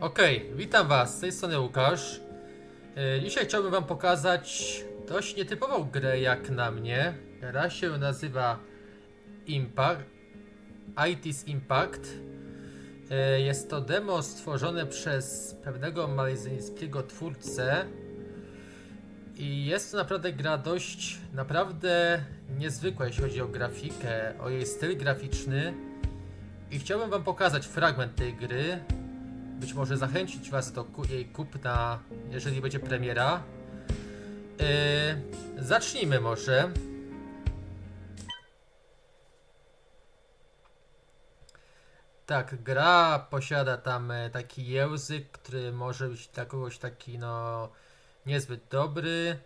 Okej, witam Was, z tej strony Łukasz. E, Dzisiaj chciałbym Wam pokazać dość nietypową grę jak na mnie. Gra się nazywa Impact, IT's Impact. E, Jest to demo stworzone przez pewnego malezyjskiego twórcę. I jest to naprawdę gra dość, naprawdę niezwykła, jeśli chodzi o grafikę, o jej styl graficzny. I chciałbym Wam pokazać fragment tej gry, być może zachęcić Was do jej kupna, jeżeli będzie premiera. Yy, zacznijmy może. Tak, gra posiada tam e, taki język, który może być dla kogoś taki no niezbyt dobry.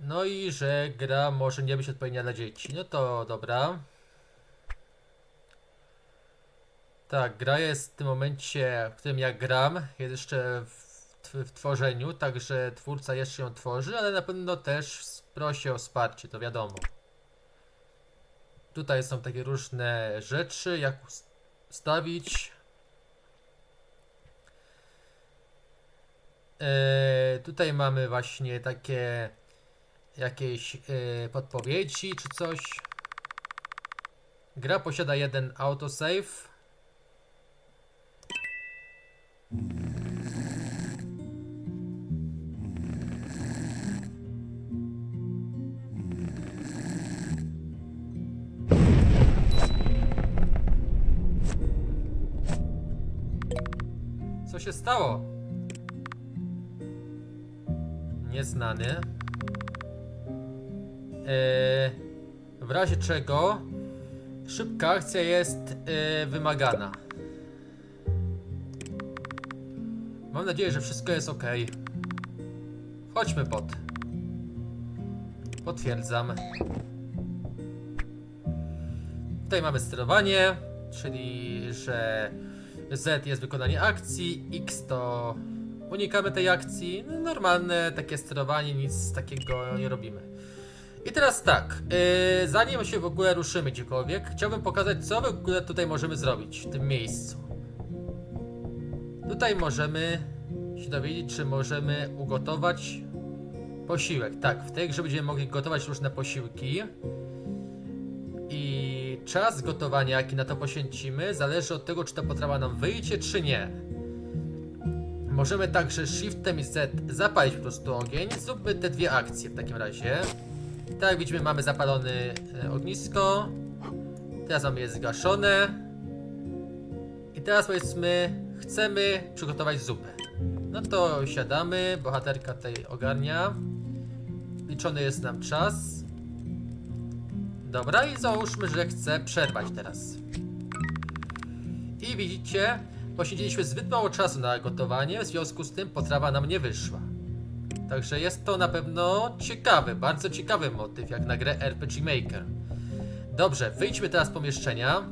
No i że gra może nie być odpowiednia dla dzieci. No to dobra. Tak, gra jest w tym momencie, w którym ja gram, jest jeszcze w, w tworzeniu, także twórca jeszcze ją tworzy, ale na pewno też prosi o wsparcie, to wiadomo. Tutaj są takie różne rzeczy, jak ustawić. E, tutaj mamy właśnie takie jakieś e, podpowiedzi czy coś. Gra posiada jeden autosave. Co się stało? Nieznany. Eee, w razie czego szybka akcja jest e, wymagana. Mam nadzieję, że wszystko jest ok. Chodźmy pod. Potwierdzam. Tutaj mamy sterowanie, czyli że Z jest wykonanie akcji, X to unikamy tej akcji. No, Normalne takie sterowanie, nic takiego nie robimy. I teraz tak, yy, zanim się w ogóle ruszymy gdziekolwiek, chciałbym pokazać, co w ogóle tutaj możemy zrobić w tym miejscu. Tutaj możemy się dowiedzieć, czy możemy ugotować posiłek. Tak, w tej grze będziemy mogli gotować różne posiłki. I czas gotowania, jaki na to poświęcimy, zależy od tego, czy ta potrawa nam wyjdzie, czy nie. Możemy także Shiftem i Z zapalić po prostu ogień. Zróbmy te dwie akcje w takim razie. Tak jak widzimy, mamy zapalone e, ognisko. Teraz mamy je zgaszone. I teraz powiedzmy, chcemy przygotować zupę. No to siadamy, bohaterka tej ogarnia. Liczony jest nam czas. Dobra, i załóżmy, że chcę przerwać teraz. I widzicie, posiedzieliśmy zbyt mało czasu na gotowanie, w związku z tym potrawa nam nie wyszła. Także jest to na pewno ciekawy, bardzo ciekawy motyw, jak na grę RPG Maker. Dobrze, wyjdźmy teraz z pomieszczenia.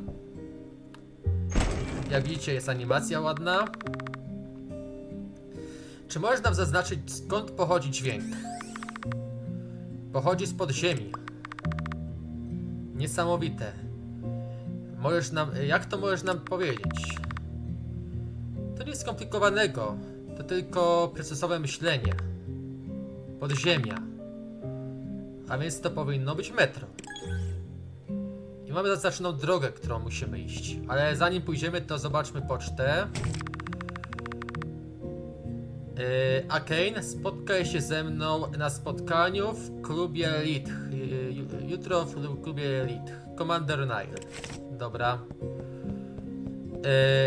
Jak widzicie, jest animacja ładna. Czy możesz nam zaznaczyć, skąd pochodzi dźwięk? Pochodzi z podziemi. Niesamowite. Możesz nam, jak to możesz nam powiedzieć? To nic skomplikowanego. To tylko procesowe myślenie. Podziemia. A więc to powinno być metro. I mamy zaznaczoną drogę, którą musimy iść. Ale zanim pójdziemy, to zobaczmy pocztę. Yy, Akane spotka się ze mną na spotkaniu w klubie Lit. Yy, ju- jutro w klubie Lit. Commander Nile. Dobra.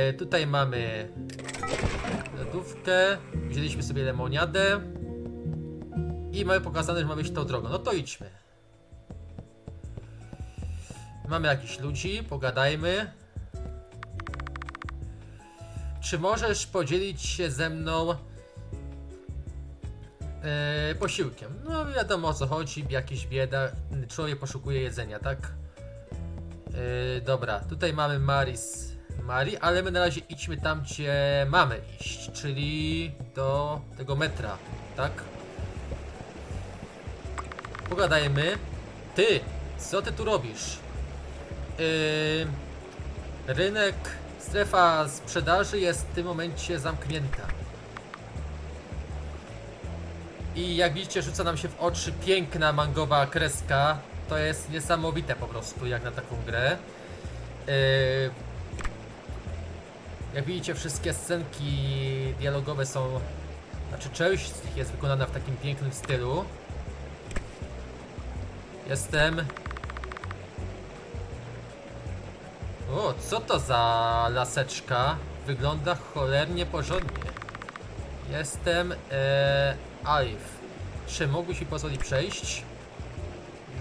Yy, tutaj mamy lodówkę. Wzięliśmy sobie lemoniadę. I mamy pokazane, że mamy iść tą drogą. No to idźmy. Mamy jakichś ludzi, pogadajmy. Czy możesz podzielić się ze mną e, posiłkiem? No wiadomo o co chodzi, jakiś bieda, człowiek poszukuje jedzenia, tak? E, dobra, tutaj mamy Maris, Mari, ale my na razie idźmy tam, gdzie mamy iść, czyli do tego metra, tak? Pogadajmy. Ty, co ty tu robisz? Yy, rynek Strefa sprzedaży jest w tym momencie zamknięta. I jak widzicie, rzuca nam się w oczy piękna mangowa kreska. To jest niesamowite po prostu, jak na taką grę. Yy, jak widzicie, wszystkie scenki dialogowe są. Znaczy, część z nich jest wykonana w takim pięknym stylu. Jestem. O, co to za laseczka? Wygląda cholernie porządnie. Jestem. E, Alif. Czy mógłbyś mi pozwolić przejść?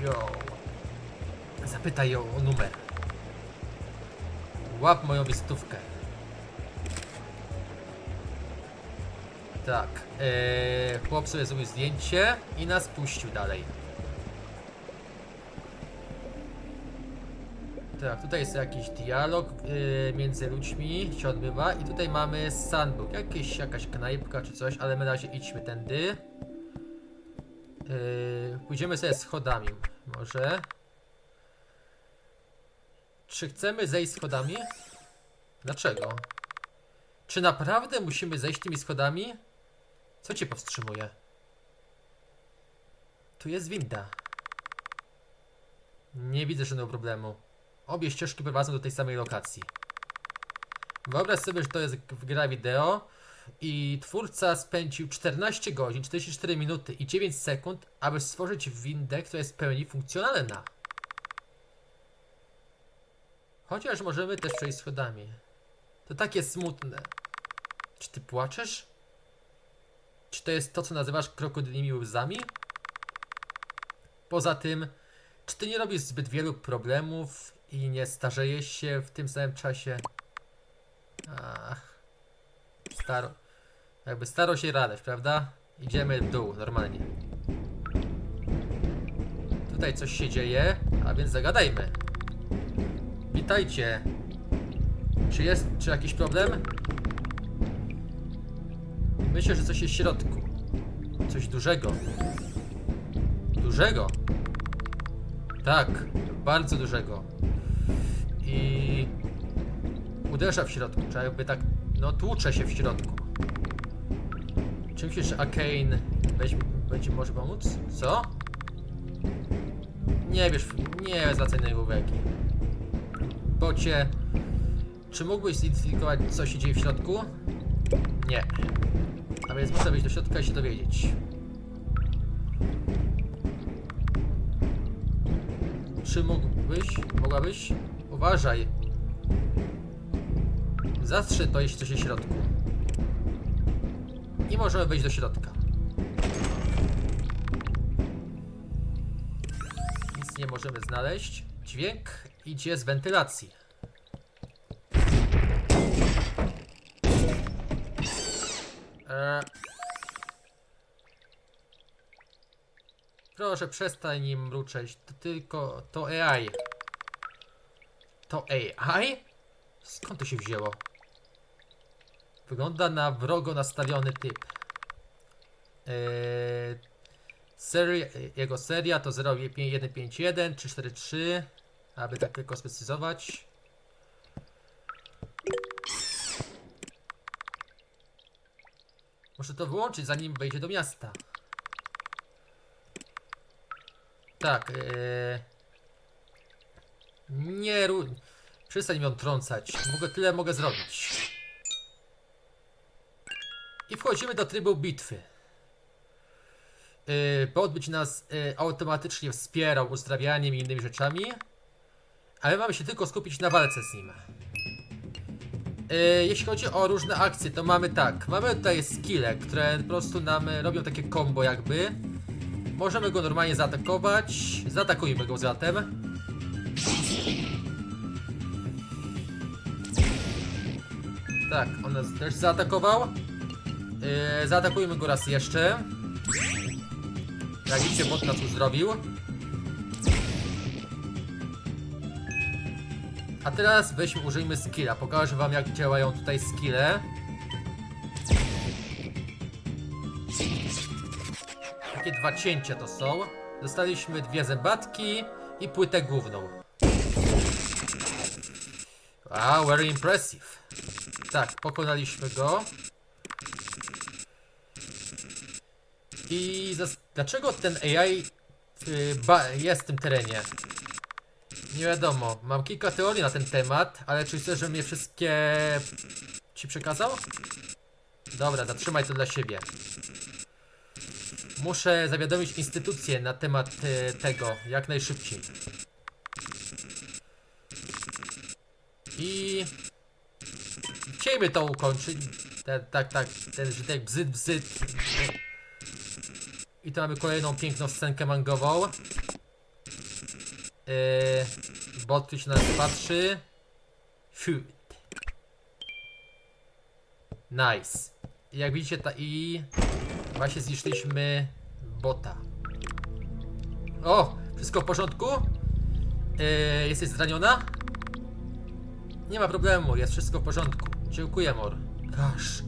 Jo. Zapytaj ją o numer. Łap moją wizytówkę. Tak. E, chłop sobie zrobił zdjęcie i nas puścił dalej. Tak, tutaj jest jakiś dialog yy, między ludźmi się odbywa i tutaj mamy sandbook, jakieś, jakaś knajpka czy coś, ale my na razie idźmy tędy. Yy, pójdziemy sobie schodami, może. Czy chcemy zejść schodami? Dlaczego? Czy naprawdę musimy zejść tymi schodami? Co cię powstrzymuje? Tu jest winda. Nie widzę żadnego problemu. Obie ścieżki prowadzą do tej samej lokacji. Wyobraź sobie, że to jest gra wideo i twórca spędził 14 godzin, 44 minuty i 9 sekund, aby stworzyć windę, która jest w pełni funkcjonalna. Chociaż możemy też przejść schodami. To takie smutne. Czy ty płaczesz? Czy to jest to, co nazywasz krokodylimi łzami? Poza tym, czy ty nie robisz zbyt wielu problemów i nie starzejesz się w tym samym czasie? Ach. Staro. Jakby staro się radać, prawda? Idziemy w dół, normalnie. Tutaj coś się dzieje, a więc zagadajmy. Witajcie. Czy jest, czy jakiś problem? Myślę, że coś jest w środku. Coś dużego. Dużego? Tak, bardzo dużego. I uderza w środku, czy jakby tak, no tłucze się w środku. Czy myślisz, że Akane będzie, będzie może pomóc? Co? Nie wiesz, nie zwracaj na niego uwagi. Bocie, czy mógłbyś zidentyfikować, co się dzieje w środku? Nie. A więc muszę wejść do środka i się dowiedzieć. Czy mógłbyś, mogłabyś? Uważaj. Zastrze to, jeśli coś jest w środku. I możemy wejść do środka. Nic nie możemy znaleźć. Dźwięk idzie z wentylacji. Eee. Proszę przestań nim mruczeć. To tylko. To AI. To AI? Skąd to się wzięło? Wygląda na wrogo nastawiony typ. Eee, seria, jego seria to 0151 343. Aby tak tylko sprecyzować. Muszę to wyłączyć zanim wejdzie do miasta. Tak, yy... Nie ru... Przestań mnie trącać. Mogę, tyle mogę zrobić. I wchodzimy do trybu bitwy. Yy, będzie nas yy, automatycznie wspierał uzdrawianiem i innymi rzeczami. Ale mamy się tylko skupić na walce z nim. Yy, jeśli chodzi o różne akcje, to mamy tak. Mamy tutaj skille, które po prostu nam robią takie combo jakby. Możemy go normalnie zaatakować. Zaatakujmy go zatem. Tak, on nas też zaatakował. Yy, zaatakujmy go raz jeszcze. Jak widzicie, bot nas uzdrowił. A teraz weźmy, użyjmy skilla. Pokażę wam jak działają tutaj skille. Takie dwa cięcia to są. Dostaliśmy dwie zębatki i płytę główną. A, very impressive. Tak, pokonaliśmy go. I dlaczego ten AI y, jest w tym terenie? Nie wiadomo. Mam kilka teorii na ten temat, ale czy chcesz, żebym je wszystkie ci przekazał? Dobra, zatrzymaj to dla siebie. Muszę zawiadomić instytucję na temat y, tego jak najszybciej. I chcieliby to ukończyć. Tak, tak, tak, ten żytek bzyt, bzyt. I tu mamy kolejną piękną scenkę mangową. Yy, bot się na nas patrzy. Shoot. Nice. Jak widzicie, ta i właśnie zniszczyliśmy bota. O! Wszystko w porządku? Yy, jesteś zraniona? Nie ma problemu, jest wszystko w porządku. Dziękuję, Mor. Aż.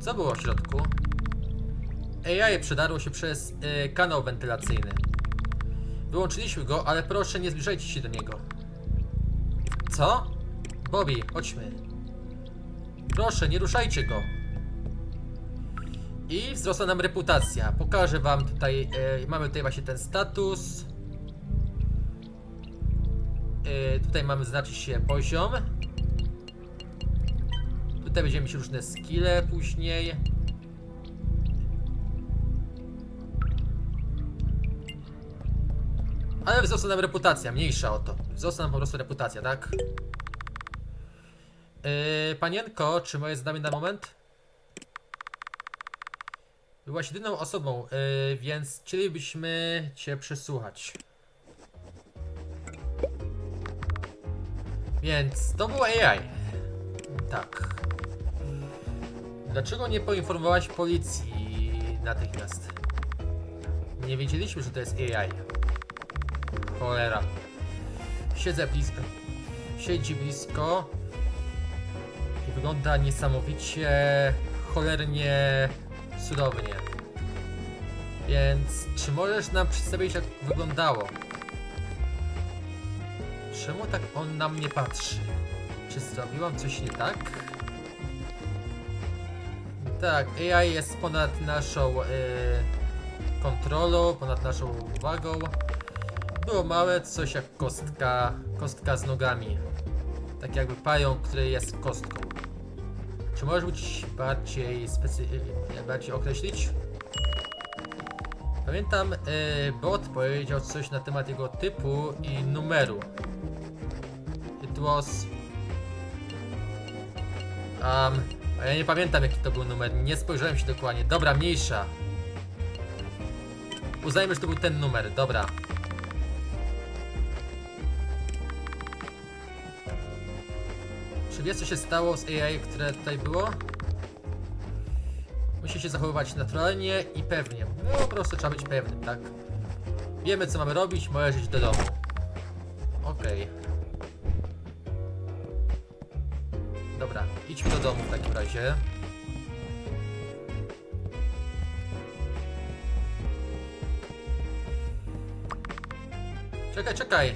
Co było w środku? AI przedarło się przez y, kanał wentylacyjny. Wyłączyliśmy go, ale proszę nie zbliżajcie się do niego. Co? Bobby, chodźmy. Proszę, nie ruszajcie go. I wzrosła nam reputacja. Pokażę wam tutaj, y, mamy tutaj właśnie ten status. Y, tutaj mamy znaczyć się poziom. Tutaj będziemy mieć różne skille później. Ale wzrosła nam reputacja, mniejsza o to. Wzrosła nam po prostu reputacja, tak? Yy, panienko, czy możesz z nami na moment? Byłaś jedyną osobą, yy, więc chcielibyśmy cię przesłuchać. Więc to było AI. Tak. Dlaczego nie poinformowałaś policji natychmiast? Nie wiedzieliśmy, że to jest AI. Cholera. Siedzę blisko. Siedzi blisko. I wygląda niesamowicie cholernie cudownie. Więc czy możesz nam przedstawić jak wyglądało? Czemu tak on na mnie patrzy? Czy zrobiłam coś nie tak? Tak, AI jest ponad naszą y, kontrolą, ponad naszą uwagą. Było małe, coś jak kostka, kostka z nogami. Tak jakby pająk, który jest kostką. Czy możesz być bardziej specy... y, bardziej określić? Pamiętam, y, bot powiedział coś na temat jego typu i numeru. It was... Um, a ja nie pamiętam jaki to był numer, nie spojrzałem się dokładnie. Dobra, mniejsza. Uznajmy, że to był ten numer, dobra. Czy wiesz co się stało z AI, które tutaj było? Musi się zachowywać naturalnie i pewnie. No po prostu trzeba być pewnym, tak? Wiemy co mamy robić, możesz iść do domu. Okej. Dobra, idźmy do domu w takim razie. Czekaj, czekaj.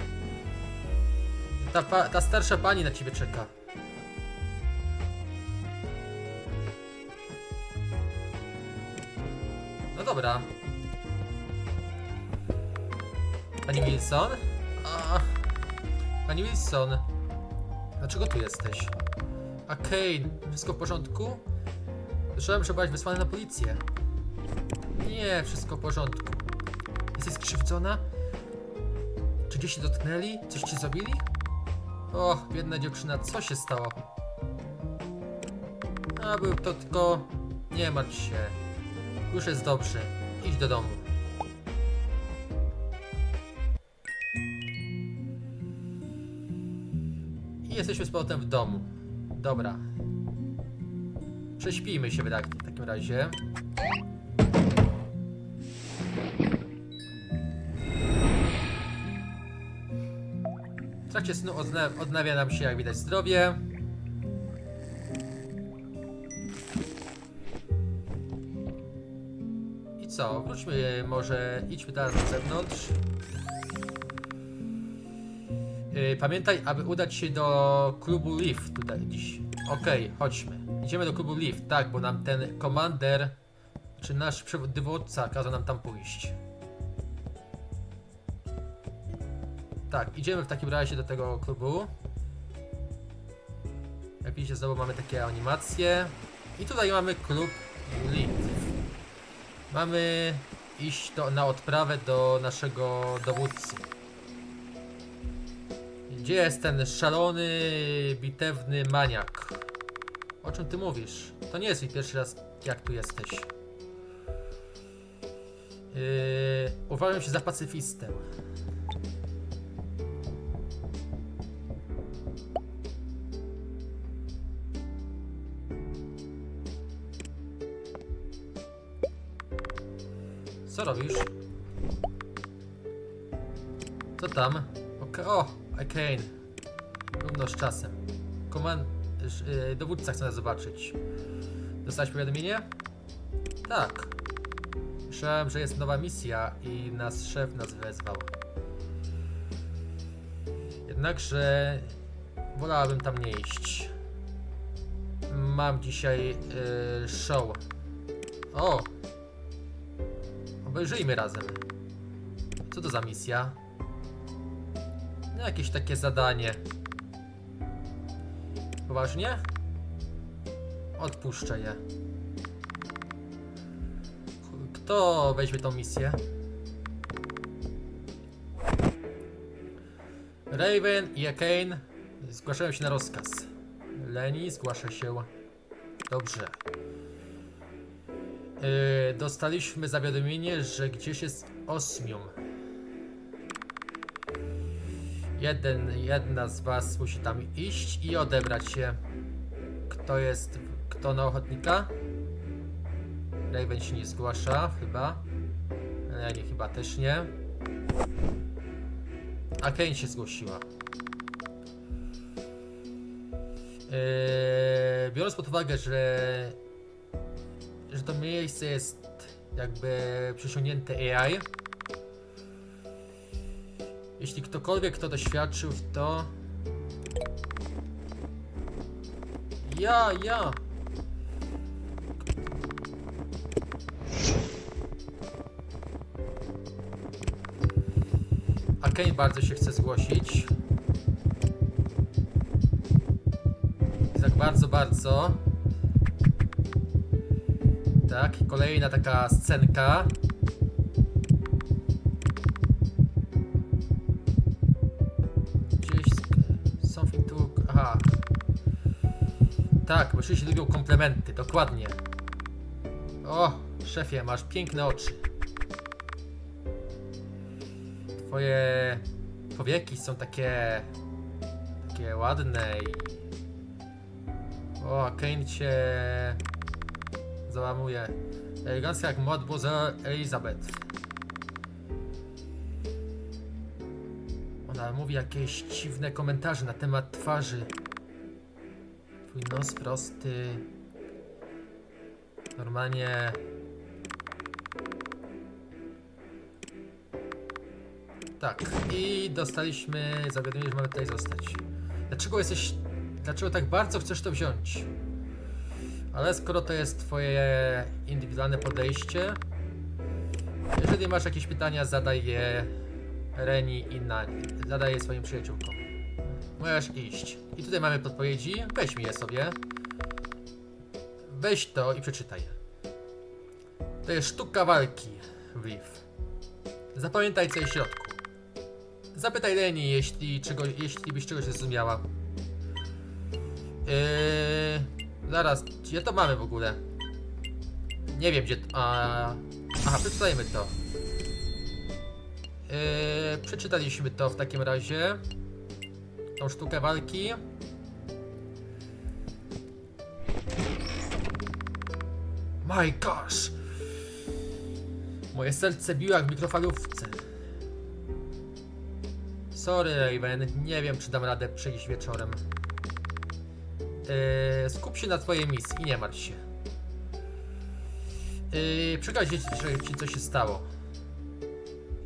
Ta, ta starsza pani na ciebie czeka. Dobra. Pani Wilson? A, pani Wilson. Dlaczego tu jesteś? A Kane, wszystko w porządku? Słyszałem, że byłaś wysłana na policję. Nie, wszystko w porządku. Jesteś skrzywdzona? Czy gdzieś się dotknęli? Coś ci zrobili? O, biedna dziewczyna, co się stało? A, był to tylko... Nie martw się. Już jest dobrze. Idź do domu. I jesteśmy z powrotem w domu. Dobra. Prześpijmy się w tak- takim razie. W trakcie snu odna odnawia nam się, jak widać, zdrowie. Co? Wróćmy może, idźmy teraz na zewnątrz. Yy, pamiętaj, aby udać się do klubu Leaf tutaj dziś. Okej, chodźmy. Idziemy do klubu Leaf, tak, bo nam ten komander, czy nasz przewodnicząca kazał nam tam pójść. Tak, idziemy w takim razie do tego klubu. Jak widzicie, znowu mamy takie animacje. I tutaj mamy klub Leaf. Mamy iść na odprawę do naszego dowódcy. Gdzie jest ten szalony, bitewny maniak? O czym ty mówisz? To nie jest mój pierwszy raz, jak tu jesteś. Yy, uważam się za pacyfistę. Co robisz? Co tam? Ok- o, Kane. Równo z czasem. Komand... Yy, dowódca chce nas zobaczyć. Dostałeś powiadomienie? Tak. Myślałem, że jest nowa misja i nas szef nas wezwał. Jednakże wolałabym tam nie iść. Mam dzisiaj yy, show. O! Obejrzyjmy razem. Co to za misja? No, jakieś takie zadanie. Poważnie? Odpuszczę je. Kto weźmie tą misję? Raven i Akane zgłaszają się na rozkaz. Leni zgłasza się. Dobrze. Yy, dostaliśmy zawiadomienie, że gdzieś jest osmium. Jeden, jedna z was musi tam iść i odebrać się. Kto jest, kto na ochotnika? Raven się nie zgłasza, chyba. Leni chyba też nie. A Kane się zgłosiła. Yy, biorąc pod uwagę, że że to miejsce jest jakby przesiągnięte AI. Jeśli ktokolwiek kto doświadczył to. Ja, ja! A Kane bardzo się chce zgłosić. Tak bardzo, bardzo. Tak, kolejna taka scenka. Gdzieś. sk- Something to. Aha. Tak, się lubią komplementy, dokładnie. O, szefie, masz piękne oczy. Twoje powieki są takie. takie ładne i. O, Kane cię załamuje. Elegancka jak Mademoiselle Elizabeth. Ona mówi jakieś dziwne komentarze na temat twarzy. Twój nos prosty. Normalnie. Tak, i dostaliśmy zawiadomienie, że mamy tutaj zostać. Dlaczego jesteś. Dlaczego tak bardzo chcesz to wziąć? Ale skoro to jest twoje indywidualne podejście, jeżeli masz jakieś pytania, zadaj je Reni i na, zadaj je swoim przyjaciółkom. Możesz iść. I tutaj mamy podpowiedzi, weź je sobie. Weź to i przeczytaj. To jest sztuka walki, Riff. Zapamiętaj co w środku. Zapytaj Reni, jeśli, czego, jeśli byś czegoś zrozumiała. Yy, zaraz, gdzie to mamy w ogóle? Nie wiem gdzie. A, aha, przeczytajmy to. Yy, przeczytaliśmy to w takim razie. Tą sztukę walki. My gosh! Moje serce biło jak w mikrofalówce. Sorry Raven, nie wiem czy dam radę przyjść wieczorem. Yy, skup się na twojej misji i nie martw się. Yy, Przekażcie ci, co się stało.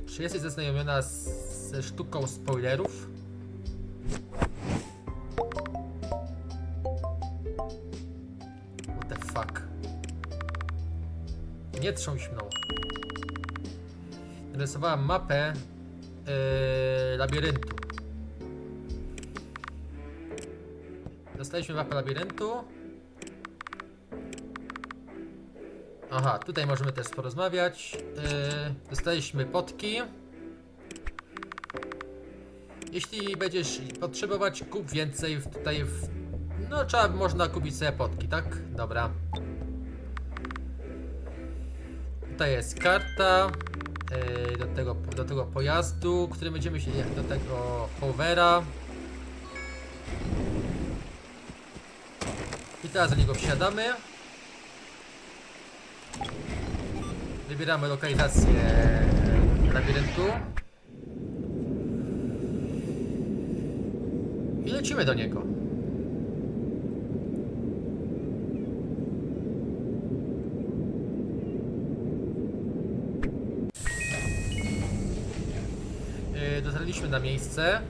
Czy jesteś zaznajomiona z, ze sztuką spoilerów? What the fuck? Nie trząś mną. Narysowałam mapę yy, labiryntu. Dostaliśmy mapę labiryntu. Aha, tutaj możemy też porozmawiać. Yy, dostaliśmy potki. Jeśli będziesz potrzebować, kup więcej tutaj w... No, trzeba, można kupić sobie potki, tak? Dobra. Tutaj jest karta yy, do, tego, do tego pojazdu, który będziemy się... Do tego hovera. Teraz do niego wsiadamy. Wybieramy lokalizację labiryntu. I lecimy do niego. Yy, Dotarliśmy na miejsce.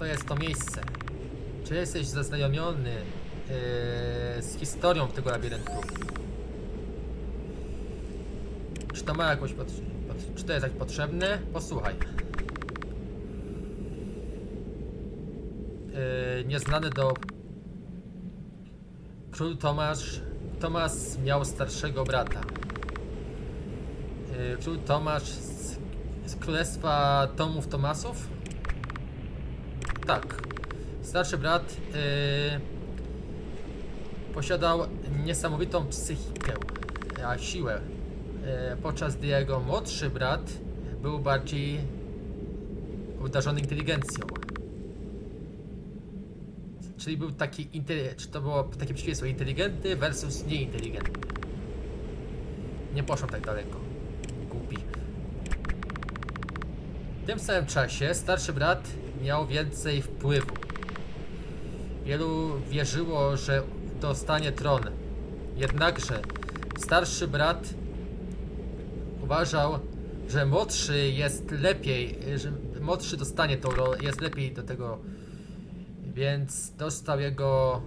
To jest to miejsce. Czy jesteś zaznajomiony yy, z historią tego labiryntu? Czy to ma jakąś pot, pot, Czy to jest jak potrzebne? Posłuchaj. Yy, nieznany do Król Tomasz Tomasz miał starszego brata. Yy, Król Tomasz z, z Królestwa Tomów Tomasów? Tak. Starszy brat yy, posiadał niesamowitą psychikę, a siłę, yy, podczas gdy jego młodszy brat był bardziej obdarzony inteligencją. Czyli był taki, czy to było takie przeciwieństwo inteligentny versus nieinteligentny. Nie poszło tak daleko. Głupi. W tym samym czasie starszy brat miał więcej wpływu. Wielu wierzyło, że dostanie tron. Jednakże starszy brat uważał, że młodszy jest lepiej, że młodszy dostanie tą rolę, jest lepiej do tego, więc dostał jego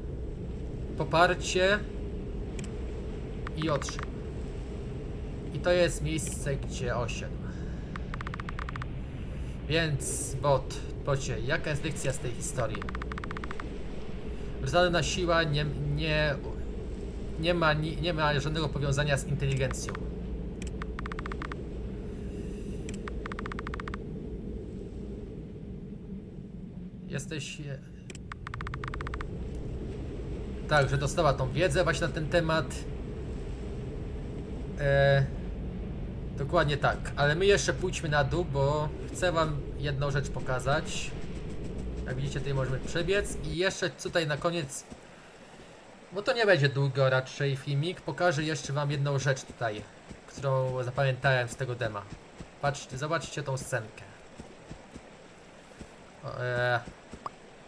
poparcie i odszedł. I to jest miejsce, gdzie osiadł. Więc, bot, bocie, jaka jest lekcja z tej historii? Żadna siła nie, nie, nie, ma, ni- nie ma żadnego powiązania z inteligencją. Jesteś... e, Tak, że dostała tą wiedzę właśnie na ten temat. E, dokładnie tak, ale my jeszcze pójdźmy na dół, bo chcę wam jedną rzecz pokazać. Jak widzicie, tutaj możemy przebiec i jeszcze tutaj na koniec, bo to nie będzie długo raczej filmik, pokażę jeszcze wam jedną rzecz tutaj, którą zapamiętałem z tego dema. Patrzcie, zobaczcie tą scenkę. O, e,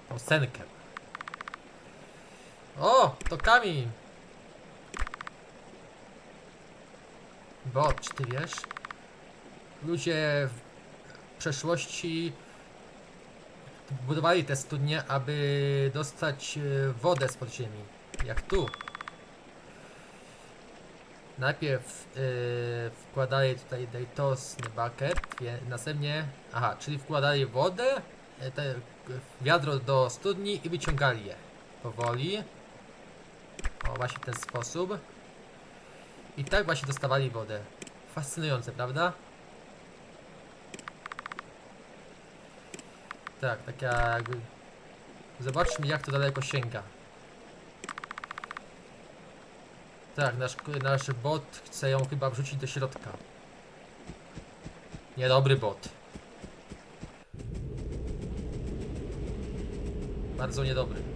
tą scenkę. O, to kamień. Bo, czy ty wiesz? Ludzie w przeszłości budowali te studnie, aby dostać e, wodę z podziemi. Jak tu. Najpierw e, wkładali tutaj dejtosny bucket, następnie, aha, czyli wkładali wodę, e, te, wiadro do studni i wyciągali je. Powoli. O, właśnie w ten sposób. I tak właśnie dostawali wodę. Fascynujące, prawda? Tak, taka jakby... Zobaczmy jak to daleko sięga. Tak, nasz, nasz bot chce ją chyba wrzucić do środka. Niedobry bot. Bardzo niedobry.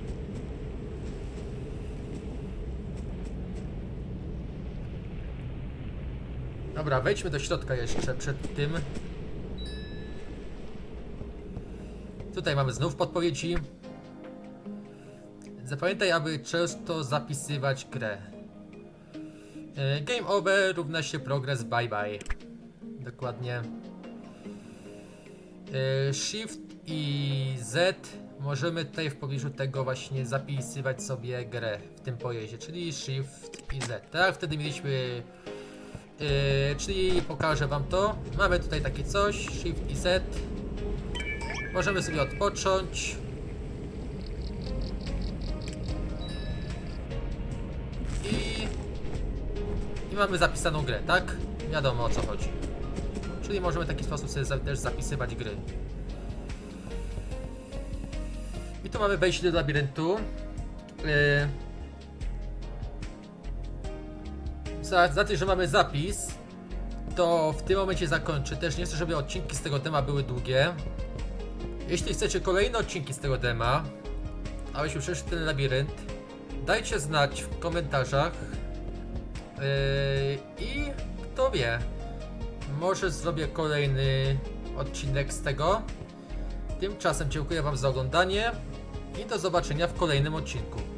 Dobra, wejdźmy do środka jeszcze przed tym. Tutaj mamy znów podpowiedzi. Zapamiętaj, aby często zapisywać grę. E, Game over równa się progress bye bye. Dokładnie. E, Shift i Z możemy tutaj w pobliżu tego właśnie zapisywać sobie grę w tym pojeździe, czyli Shift i Z. Tak, wtedy mieliśmy. Yy, czyli pokażę wam to. Mamy tutaj takie coś, Shift i Z. Możemy sobie odpocząć. I, I mamy zapisaną grę, tak? Wiadomo o co chodzi. Czyli możemy w taki sposób sobie też zapisywać gry. I tu mamy wejście do labiryntu. Yy. Za, za tym, że mamy zapis, to w tym momencie zakończę. Też nie chcę, żeby odcinki z tego dema były długie. Jeśli chcecie kolejne odcinki z tego dema, abyśmy przeszli ten labirynt, dajcie znać w komentarzach. Yy, I kto wie, może zrobię kolejny odcinek z tego. Tymczasem dziękuję Wam za oglądanie i do zobaczenia w kolejnym odcinku.